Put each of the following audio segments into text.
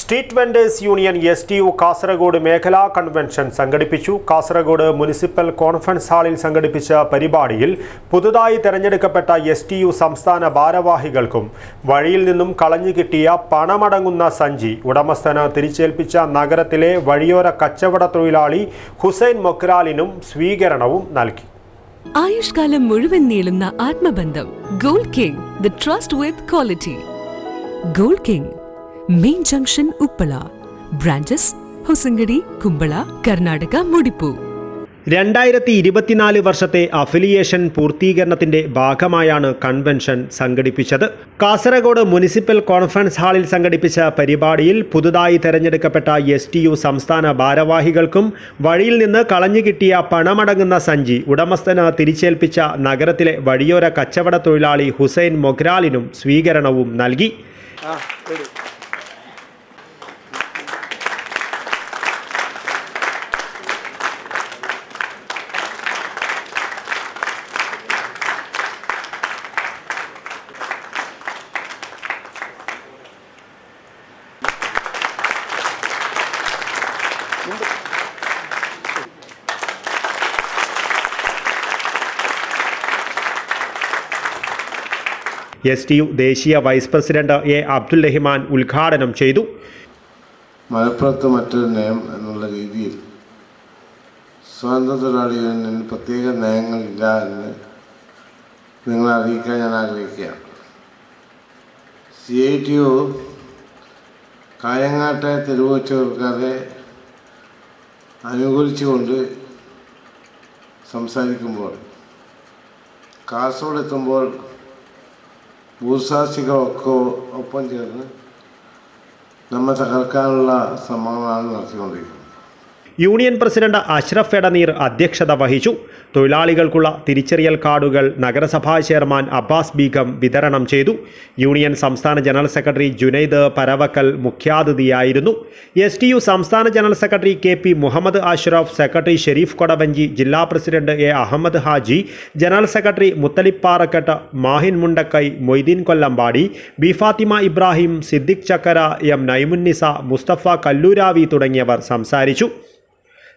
Street vendors union S T U Kasaragod മേഖലാ convention സംഘടിപ്പിച്ചു. Kasaragod municipal conference ഹാളിൽ സംഘടിപ്പിച്ച പരിപാടിയിൽ പുതുതായി തെരഞ്ഞെടുക്കപ്പെട്ട എസ് ടി യു സംസ്ഥാന ഭാരവാഹികൾക്കും വഴിയിൽ നിന്നും കളഞ്ഞു കിട്ടിയ പണമടങ്ങുന്ന സഞ്ചി ഉടമസ്ഥന് തിരിച്ചേൽപ്പിച്ച നഗരത്തിലെ വഴിയോര കച്ചവട തൊഴിലാളി ഹുസൈൻ മൊക്രാലിനും സ്വീകരണവും നൽകി. ആയുഷ്കാലം മുഴുവൻ നീളുന്ന ആത്മബന്ധം gold king the trust with quality gold king main junction Uppala branches Hosangadi Kumbla Karnataka മുടിപ്പു രണ്ടായിരത്തി ഇരുപത്തിനാല് വർഷത്തെ അഫിലിയേഷൻ പൂർത്തീകരണത്തിന്റെ ഭാഗമായാണ് കൺവെൻഷൻ സംഘടിപ്പിച്ചത്. കാസർഗോഡ് മുനിസിപ്പൽ കോൺഫറൻസ് ഹാളിൽ സംഘടിപ്പിച്ച പരിപാടിയിൽ പുതുതായി തെരഞ്ഞെടുക്കപ്പെട്ട എസ് ടി യു സംസ്ഥാന ഭാരവാഹികൾക്കും വഴിയിൽ നിന്ന് കളഞ്ഞു കിട്ടിയ പണമടങ്ങുന്ന സഞ്ചി ഉടമസ്ഥന് തിരിച്ചേൽപ്പിച്ച നഗരത്തിലെ വഴിയോര കച്ചവട തൊഴിലാളി ഹുസൈൻ മൊഗ്രാലിനും സ്വീകരണവും നൽകി. എസ് ടി യു ദേശീയ vice president A Abdul Rahiman ഉദ്ഘാടനം ചെയ്തു. മലപ്പുറത്ത് മറ്റൊരു നയം എന്നുള്ള രീതിയിൽ സ്വാതന്ത്ര്യ തൊഴിലാളികളിൽ പ്രത്യേക നയങ്ങളില്ല എന്ന് നിങ്ങളെ അറിയിക്കാൻ ഞാൻ ആഗ്രഹിക്കുകയാണ്. സി ഐ ടി ഒ കായങ്ങാട്ടെ തെരുവ് കച്ചവടക്കാരെ അനുകൂലിച്ചുകൊണ്ട് സംസാരിക്കുമ്പോൾ കാസർഗോഡ് എത്തുമ്പോൾ ഭൂസാക്ഷികളൊക്കെ ഒപ്പം ചേർന്ന് നമ്മെ തകർക്കാനുള്ള ശ്രമങ്ങളാണ് നടത്തിക്കൊണ്ടിരിക്കുന്നത്. യൂണിയൻ പ്രസിഡന്റ് അഷ്റഫ് എടനീർ അധ്യക്ഷത വഹിച്ചു. തൊഴിലാളികൾക്കുള്ള തിരിച്ചറിയൽ കാർഡുകൾ നഗരസഭാ ചെയർമാൻ അബ്ബാസ് ബീഗം വിതരണം ചെയ്തു. യൂണിയൻ സംസ്ഥാന ജനറൽ സെക്രട്ടറി ജുനൈദ് പരവക്കൽ മുഖ്യാതിഥിയായിരുന്നു. എസ് ടി യു സംസ്ഥാന general secretary K P Muhammad Ashraf secretary Sharif Kodavanchi ജില്ലാ president A Ahmed Haji general secretary Muthalipparakkettu Mahin Mundakkai Moideen Kollampady B Fathima Ibrahim Siddique Chakkara M Naimunnisa Mustafa Kalluravi തുടങ്ങിയവർ സംസാരിച്ചു.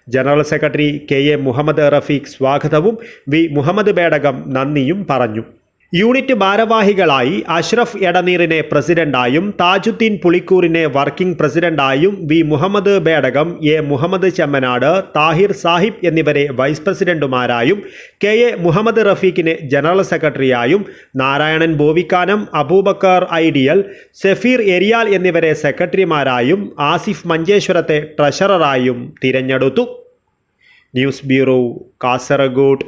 General secretary K A Muhammad Rafeeq സ്വാഗതവും V Muhammad Bedakam നന്ദിയും പറഞ്ഞു unit ഭാരവാഹികളായി അഷ്റഫ് എടനീറിനെ പ്രസിഡന്റായും താജുദ്ദീൻ പുളിക്കൂറിനെ വർക്കിംഗ് പ്രസിഡന്റായും വി മുഹമ്മദ് ബേടകം എ മുഹമ്മദ് ചെമ്മനാട് താഹിർ സാഹിബ് എന്നിവരെ വൈസ് പ്രസിഡന്റുമാരായും കെ എ മുഹമ്മദ് റഫീഖിനെ ജനറൽ സെക്രട്ടറിയായും നാരായണൻ ബോവിക്കാനം അബൂബക്കർ ഐഡിയൽ സഫീർ എരിയാൽ എന്നിവരെ സെക്രട്ടറിമാരായും ആസിഫ് മഞ്ചേശ്വരത്തെ ട്രഷററായും തിരഞ്ഞെടുത്തു. News bureau Kasaragod.